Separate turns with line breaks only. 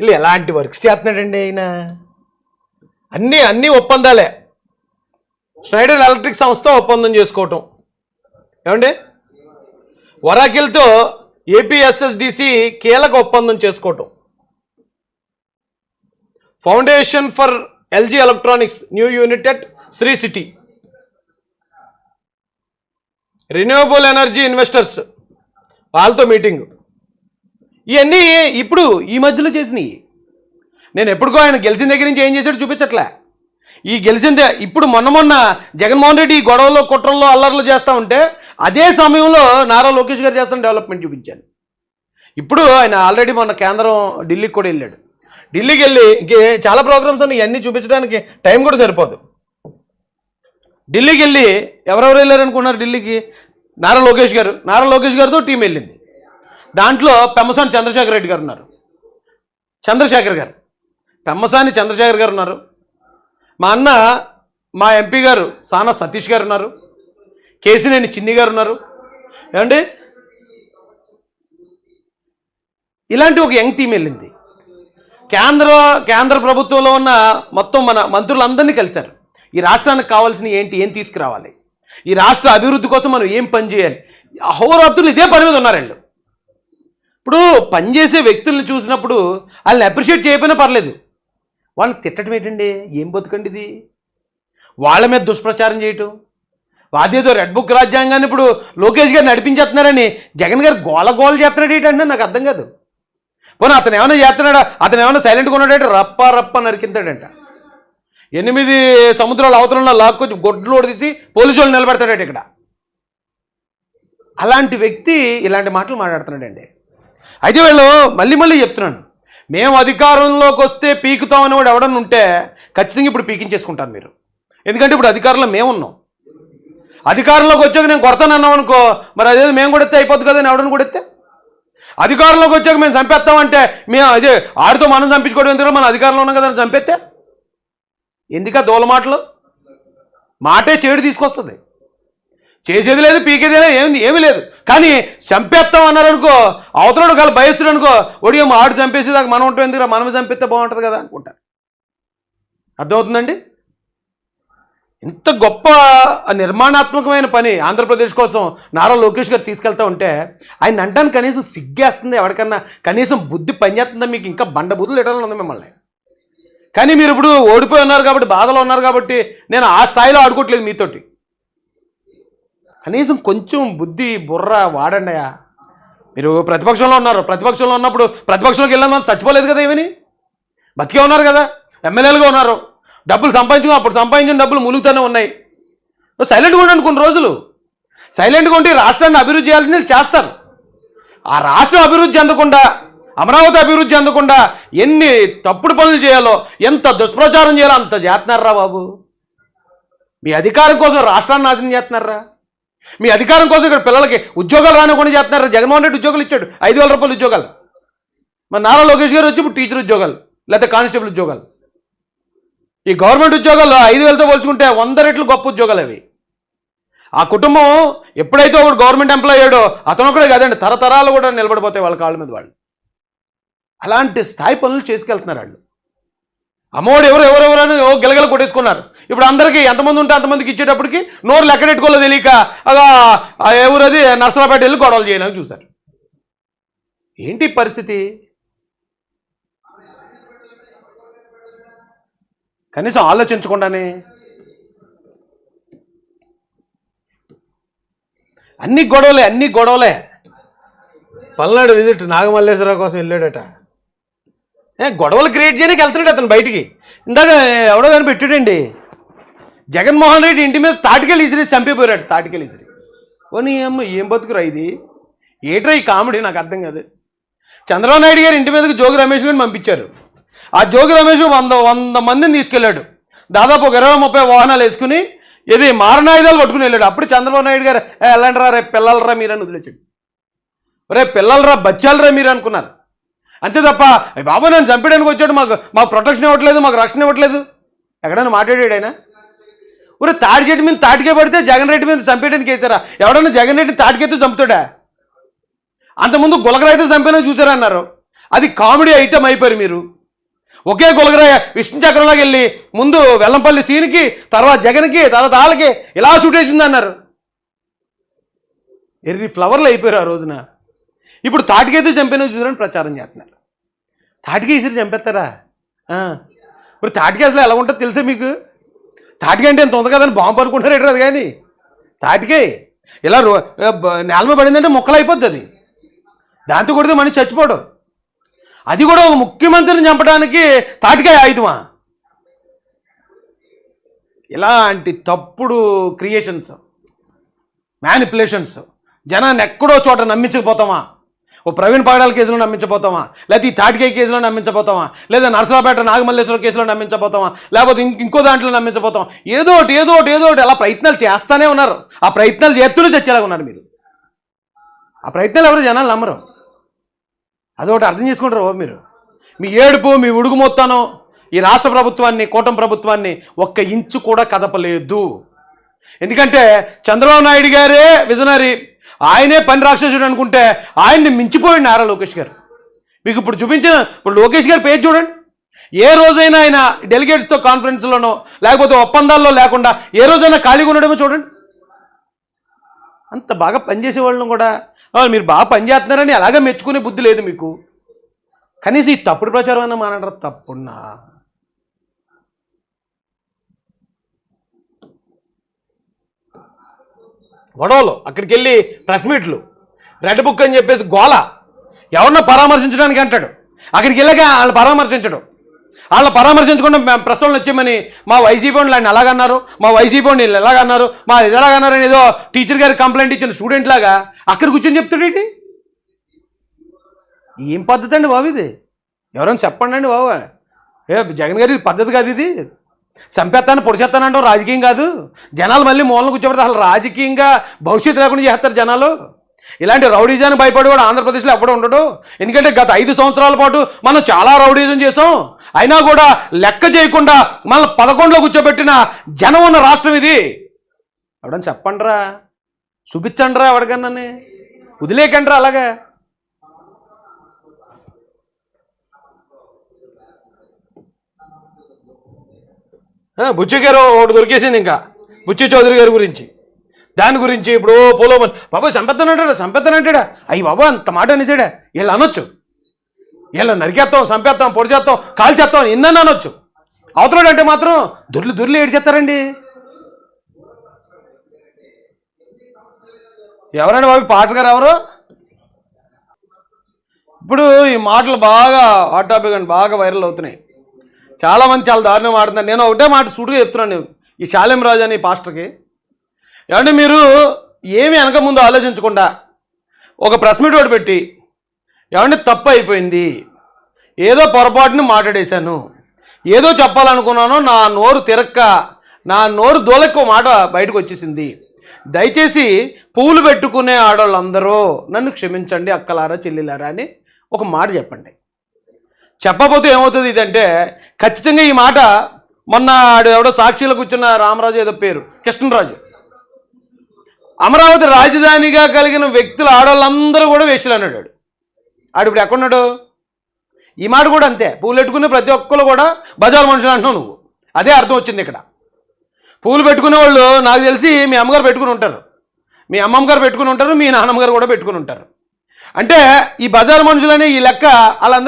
వీళ్ళు ఎలాంటి వర్క్స్ చేస్తున్నాడండి ఆయన? అన్నీ అన్నీ ఒప్పందాలే. స్నైడర్ ఎలక్ట్రిక్ సంస్థ ఒప్పందం చేసుకోవటం. ఏమండి? వరాకిల్తో ఏపీఎస్ఎస్డిసి కీలక ఒప్పందం చేసుకోవటం. Foundation for LG electronics new unit at Sri City renewable energy investors వాళ్ళతో మీటింగ్ ఇవన్నీ ఇప్పుడు ఈ మధ్యలో చేసినాయి. నేను ఎప్పుడుకో ఆయన గెలిచిన దగ్గర నుంచి ఏం చేశాడు చూపించట్లే. ఈ గెలిచిందే ఇప్పుడు మొన్న మొన్న జగన్మోహన్ రెడ్డి గొడవలో కుట్రల్లో అల్లర్లు చేస్తూ ఉంటే అదే సమయంలో నారా లోకేష్ గారు చేస్తున్న డెవలప్మెంట్ చూపించాను. ఇప్పుడు ఆయన ఆల్రెడీ మొన్న కేంద్రం ఢిల్లీకి కూడా వెళ్ళాడు. ఢిల్లీకి వెళ్ళి ఇంకే చాలా ప్రోగ్రామ్స్ ఉన్నాయి ఇవన్నీ చూపించడానికి టైం కూడా సరిపోదు. ఢిల్లీకి వెళ్ళి ఎవరెవరు వెళ్ళారు అనుకున్నారు ఢిల్లీకి? నారా లోకేష్ గారు. నారా లోకేష్ గారితో టీం వెళ్ళింది. దాంట్లో పెమ్మసాని చంద్రశేఖర్ రెడ్డి గారు ఉన్నారు. చంద్రశేఖర్ గారు. పెమ్మసాని చంద్రశేఖర్ గారు ఉన్నారు. మా అన్న మా ఎంపీ గారు సానా సతీష్ గారు ఉన్నారు. కేసినేని చిన్ని గారు ఉన్నారు. ఏమండి? ఇలాంటి ఒక యంగ్ టీం వెళ్ళింది. కేంద్ర కేంద్ర ప్రభుత్వంలో ఉన్న మొత్తం మన మంత్రులందరినీ కలిశారు. ఈ రాష్ట్రానికి కావాల్సిన ఏంటి ఏం తీసుకురావాలి? ఈ రాష్ట్ర అభివృద్ధి కోసం మనం ఏం పని చేయాలి? అహోరాత్రులు ఇదే పని మీద ఉన్నారు వీళ్ళు ఇప్పుడు పనిచేసే వ్యక్తులను చూసినప్పుడు వాళ్ళని అప్రిషియేట్ చేయకపోయినా పర్లేదు. వాళ్ళని తిట్టడం ఏంటండి? ఏం బతుకండి ఇది? వాళ్ళ మీద దుష్ప్రచారం చేయటం? అదేదో రెడ్ బుక్ రాజ్యాంగాన్ని ఇప్పుడు లోకేష్ గారు నడిపించేస్తున్నారని జగన్ గారు గోల గోల చేస్తున్నాడు ఏంటంటే నాకు అర్థం కాదు. పోనీ అతను ఏమైనా చేస్తున్నాడా? అతను ఏమైనా సైలెంట్గా ఉన్నాడంటే రప్ప రప్ప నరికింతాడంట ఎనిమిది సముద్రాల అవతలంలో లాక్కొచ్చి గొడ్లు తీసి పోలీసు వాళ్ళు నిలబెడతాడట ఇక్కడ. అలాంటి వ్యక్తి ఇలాంటి మాటలు మాట్లాడుతున్నాడండి. అయితే వీళ్ళు మళ్ళీ మళ్ళీ చెప్తున్నాను. మేము అధికారంలోకి వస్తే పీకుతాం అనేవాడు ఎవడన్నా ఉంటే ఖచ్చితంగా ఇప్పుడు పీకించేసుకుంటారు మీరు. ఎందుకంటే ఇప్పుడు అధికారంలో మేమున్నాం. అధికారంలోకి వచ్చాక నేను కొడతానన్నాం అనుకో మరి అదేదో మేము కూడా ఎత్తే అయిపోద్ది కదా అని ఎవడని కూడా ఎత్తే? అధికారంలోకి వచ్చాక మేము చంపేస్తామంటే మేము అదే ఆడితో మనం చంపించుకోవడం ఎందుకు? మన అధికారంలో ఉన్నాం కదా చంపేస్తే? ఎందుక దోల మాటలు? మాటే చేడు తీసుకొస్తుంది. చేసేది లేదు పీకేది లేదు ఏమి ఏమీ లేదు. కానీ చంపేస్తాం అన్నారు అనుకో అవతలడు కాదు భయస్తుడు అనుకో ఒడియం ఆడు చంపేసేదాకా మనం ఉంటాం ఎందుకు మనం చంపిస్తే బాగుంటుంది కదా అనుకుంటారు అర్థమవుతుందండి? ఇంత గొప్ప నిర్మాణాత్మకమైన పని ఆంధ్రప్రదేశ్ కోసం నారా లోకేష్ గారు తీసుకెళ్తా ఉంటే ఆయన అంటాను కనీసం సిగ్గేస్తుంది ఎవరికన్నా కనీసం బుద్ధి పనిచేస్తుందా మీకు? ఇంకా బండ బుద్ధులు ఉంది మిమ్మల్ని. కానీ మీరు ఇప్పుడు ఓడిపోయి ఉన్నారు కాబట్టి బాధలో ఉన్నారు కాబట్టి నేను ఆ స్థాయిలో ఆడుకోవట్లేదు మీతోటి. కనీసం కొంచెం బుద్ధి బుర్ర వాడండియా మీరు ప్రతిపక్షంలో ఉన్నారు. ప్రతిపక్షంలో ఉన్నప్పుడు ప్రతిపక్షంలోకి వెళ్ళిన చచ్చిపోలేదు కదా ఏమని? బతికే ఉన్నారు కదా. ఎమ్మెల్యేలుగా ఉన్నారు. డబ్బులు సంపాదించు అప్పుడు సంపాదించిన డబ్బులు ములుగుతూనే ఉన్నాయి. సైలెంట్గా ఉండండి కొన్ని రోజులు. సైలెంట్గా ఉండి రాష్ట్రాన్ని అభివృద్ధి చేయాల్సింది చేస్తారు. ఆ రాష్ట్రం అభివృద్ధి చెందకుండా అమరావతి అభివృద్ధి చెందకుండా ఎన్ని తప్పుడు పనులు చేయాలో ఎంత దుష్ప్రచారం చేయాలో అంత చేస్తున్నారా బాబు? మీ అధికారం కోసం రాష్ట్రాన్ని నాశనం చేస్తున్నారా? మీ అధికారం కోసం ఇక్కడ పిల్లలకి ఉద్యోగాలు రానివ్వకుండా చేస్తున్నారు. జగన్మోహన్ రెడ్డి ఉద్యోగాలు ఇచ్చాడు. ఐదు వేల రూపాయలు ఉద్యోగాలు. మరి నారా లోకేష్ గారు వచ్చి టీచర్ ఉద్యోగాలు లేకపోతే కానిస్టేబుల్ ఉద్యోగాలు. ఈ గవర్నమెంట్ ఉద్యోగాల్లో ఐదు వేలతో పోల్చుకుంటే వంద రెట్లు గొప్ప ఉద్యోగాలు అవి. ఆ కుటుంబం ఎప్పుడైతే ఒకడు గవర్నమెంట్ ఎంప్లాయ్ అయ్యాడో అతను ఒకడే కదండి తరతరాలు కూడా నిలబడిపోతాయి వాళ్ళ కాళ్ళ మీద వాళ్ళు. అలాంటి స్థాయి పనులు చేసుకెళ్తున్నారు వాళ్ళు. అమ్మఒడు ఎవరు ఎవరెవరని ఓ గిలగల కొట్టేసుకున్నారు. ఇప్పుడు అందరికీ ఎంతమంది ఉంటే అంతమందికి ఇచ్చేటప్పటికి నోరు లెక్కనెట్టుకోలో తెలియక ఎవరది నర్సరాపేట వెళ్ళి గొడవలు చేయడానికి చూశారు. ఏంటి పరిస్థితి? కనీసం ఆలోచించకుండానే. అన్ని గొడవలే అన్ని గొడవలే. పల్నాడు విజిట్ నాగమల్లేశ్వరరావు కోసం వెళ్ళాడట. ఏ గొడవలు క్రియేట్ చేయడానికి వెళ్తున్నాడు అతను బయటికి. ఇందాక ఎవడో కానీ పెట్టాడండి. జగన్మోహన్ రెడ్డి ఇంటి మీద తాటికెళ్ళి ఇసిరి చంపిపోయాడు తాటికెళ్ళి ఇసిరి. పోనీ అమ్మ ఏం బతుకురా ఇది? ఏట్రా ఈ కామెడీ? నాకు అర్థం కాదు. చంద్రబాబు నాయుడు గారు ఇంటి మీదకి జోగి రమేష్ గారిని పంపించారు. ఆ జోగి రమేష్ వంద వంద మందిని తీసుకెళ్ళాడు. దాదాపు ఒక ఇరవై ముప్పై వాహనాలు వేసుకుని ఇది మారణాయుధాలు పట్టుకుని వెళ్ళాడు. అప్పుడు చంద్రబాబు నాయుడు గారు "ఏ, రా రేపు పిల్లలరా మీరని వదిలేసాడు రే పిల్లలరా బచ్చాలరా మీరు అనుకున్నారు. అంతే తప్ప బాబు నన్ను చంపడానికి వచ్చాడు మాకు మాకు ప్రొటెక్షన్ ఇవ్వట్లేదు మాకు రక్షణ ఇవ్వట్లేదు. ఎక్కడైనా మాట్లాడాడు ఆయన? ఒరే తాడి చెట్టు మీద తాటికే పడితే జగన్ రెడ్డి మీద చంపేయడానికి వేసారా ఎవడన్నా జగన్ రెడ్డిని తాటికెత్తు చంపుతాడా? అంతకుముందు గులకరాయితో చూసారా చూసారన్నారు. అది కామెడీ ఐటమ్ అయిపోయారు మీరు. ఒకే గులగరాయ విష్ణు చక్రంలోకి వెళ్ళి ముందు వెల్లంపల్లి సీన్కి తర్వాత జగన్కి తర్వాత వాళ్ళకి ఇలా షూట్ వేసింది అన్నారు ఎర్రి ఫ్లవర్లు అయిపోయారు ఆ రోజున. ఇప్పుడు తాటికైతే చంపిన చూసారని ప్రచారం చేస్తున్నారు. తాటికి చంపేస్తారా? ఇప్పుడు తాటికి ఎలా ఉంటుందో తెలుసా మీకు? తాటికంటే ఎంత ఉంది కదని బాంబు పడుకుంటారు అది కానీ. తాటికే. ఇలా రో నేల మీద పడిందంటే ముక్కలు అయిపోద్ది అది. దాంతో కొడితే మనిషి చచ్చిపోడు. అది కూడా ఒక ముఖ్యమంత్రిని చంపడానికి తాటికాయ ఆయుధమా? ఇలాంటి తప్పుడు క్రియేషన్స్ మ్యానిపులేషన్స్ జనాన్ని ఎక్కడో చోట నమ్మించకపోతామా? ఓ ప్రవీణ్ పాగడాల కేసులో నమ్మించబోతామా? లేకపోతే ఈ తాటికాయ కేసులో నమ్మించబోతామా? లేదా నరసరాపేట నాగమల్లేశ్వర కేసులో నమ్మించబోతామా? లేకపోతే ఇంకో దాంట్లో నమ్మించబోతాం ఏదో ఒకటి ఏదో ఒకటి ఏదో ఒకటి అలా ప్రయత్నాలు చేస్తానే ఉన్నారు. ఆ ప్రయత్నాలు చేస్తూనే చచ్చేలాగా ఉన్నారు మీరు. ఆ ప్రయత్నాలు ఎవరు జనాలు నమ్మరు. అదొకటి అర్థం చేసుకుంటారు బాబు మీరు. మీ ఏడుపు మీ ఉడుగు మొత్తాను ఈ రాష్ట్ర ప్రభుత్వాన్ని కూటమి ప్రభుత్వాన్ని ఒక్క ఇంచు కూడా కదపలేదు. ఎందుకంటే చంద్రబాబు నాయుడు గారే విజనరీ. ఆయనే పని రాక్షసుడు అనుకుంటే ఆయన్ని మించిపోయింది నారా లోకేష్ గారు. మీకు ఇప్పుడు చూపించిన ఇప్పుడు లోకేష్ గారి పేరు చూడండి. ఏ రోజైనా ఆయన డెలిగేట్స్తో కాన్ఫరెన్స్లోనో లేకపోతే ఒప్పందాల్లో లేకుండా ఏ రోజైనా ఖాళీగా ఉండడమో చూడండి. అంత బాగా పనిచేసే వాళ్ళని కూడా మీరు బాగా పనిచేస్తున్నారని అలాగే మెచ్చుకునే బుద్ధి లేదు మీకు. కనీసం ఈ తప్పుడు ప్రచారం అన్న మానంటారు తప్పున్నా? గొడవలు అక్కడికి వెళ్ళి ప్రెస్ మీట్లు రెడ్ బుక్ అని చెప్పేసి గోల. ఎవరినో పరామర్శించడానికి అంటాడు. అక్కడికి వెళ్ళాక వాళ్ళు పరామర్శించడం. వాళ్ళు పరామర్శించకుండా మేము ప్రశ్నలు వచ్చామని మా వైసీపీ వాళ్ళు ఆయన అలాగన్నారు మా వైసీపీ వాళ్ళు వీళ్ళు ఎలాగన్నారు మా ఇది ఎలాగన్నారు ఏదో టీచర్ గారికి కంప్లైంట్ ఇచ్చిన స్టూడెంట్ లాగా అక్కడ కూర్చొని చెప్తాడేంటి ఏం పద్ధతి అండి బాబు ఇది? ఎవరైనా చెప్పండి అండి బాబు. ఏ జగన్ గారి ఇది పద్ధతి కాదు ఇది. చంపేస్తాను పొడిచేస్తానంటాం రాజకీయం కాదు. జనాలు మళ్ళీ మూలన కూర్చోబెడితే అసలు రాజకీయంగా భవిష్యత్తు లేకుండా చేస్తారు జనాలు. ఇలాంటి రౌడీజాన్ని భయపడేవాడు ఆంధ్రప్రదేశ్లో ఎప్పుడు ఉండడు. ఎందుకంటే గత ఐదు సంవత్సరాల పాటు మనం చాలా రౌడీజం చేసాం అయినా కూడా లెక్క చేయకుండా మనల్ని పదకొండులో కూర్చోబెట్టిన జనం ఉన్న రాష్ట్రం ఇది. ఎవడని చెప్పండిరా? చూపించండిరా ఎవడికన్నా? వదిలేకండిరా అలాగా ఆ, బుచ్చి గారు ఒకటి దొరికేసింది ఇంకా. బుచ్చి చౌదరి గారి గురించి. దాని గురించి ఇప్పుడు పోలోమన్ బాబు సంపెత్తను అంటాడా అయ్యి బాబు అంత మాట అనేసాడా? వీళ్ళు అనొచ్చు. వీళ్ళు నరికేస్తాం సంపేస్తాం పొడి చేస్తాం కాల్ చేస్తాం ఎన్నని అనొచ్చు. అవతలాడు అంటే మాత్రం దొర్లు దొర్లు ఏడిచేస్తారండి ఎవరండి బాబు పాటలు గారు ఎవరు? ఇప్పుడు ఈ మాటలు బాగా హాట్ టాపిక్ అండి బాగా వైరల్ అవుతున్నాయి. చాలా మంది చాలా దారుణం ఆడుతున్నారు నేను ఒకటే మాట సూటుగా చెప్తున్నాను ఈ శాలెం రాజు అని పాస్టర్కి. ఏమంటే మీరు ఏమి వెనక ముందు ఆలోచించకుండా ఒక ప్రెస్ మీట్ ఒకటి పెట్టి ఏమంటే తప్పు అయిపోయింది. ఏదో పొరపాటుని మాట్లాడేశాను. ఏదో చెప్పాలనుకున్నాను నా నోరు తిరక్క నా నోరు దోలెక్క మాట బయటకు వచ్చేసింది. దయచేసి పూలు పెట్టుకునే ఆడవాళ్ళందరూ నన్ను క్షమించండి అక్కలారా చెల్లిలారా అని ఒక మాట చెప్పండి. చెప్పకపోతే ఏమవుతుంది ఇదంటే ఖచ్చితంగా ఈ మాట మొన్న ఆడు ఎవడో సాక్షిలో కూర్చున్న రామరాజు ఏదో పేరు కృష్ణరాజు. అమరావతి రాజధానిగా కలిగిన వ్యక్తులు ఆడవాళ్ళందరూ కూడా వేసులు అన్నాడు ఆడు. ఇప్పుడు ఎక్కడున్నాడు ఈ మాట కూడా అంతే. పూలు పెట్టుకునే ప్రతి ఒక్కరు కూడా బజార్ మనుషులు అంటున్నావు నువ్వు. అదే అర్థం వచ్చింది ఇక్కడ. పూలు పెట్టుకునే వాళ్ళు నాకు తెలిసి మీ అమ్మగారు పెట్టుకుని ఉంటారు. మీ అమ్మమ్మ గారు పెట్టుకుని ఉంటారు మీ నాన్నమ్మగారు కూడా పెట్టుకుని ఉంటారు. అంటే ఈ బజార్ మనుషులనే ఈ లెక్క వాళ్ళందరూ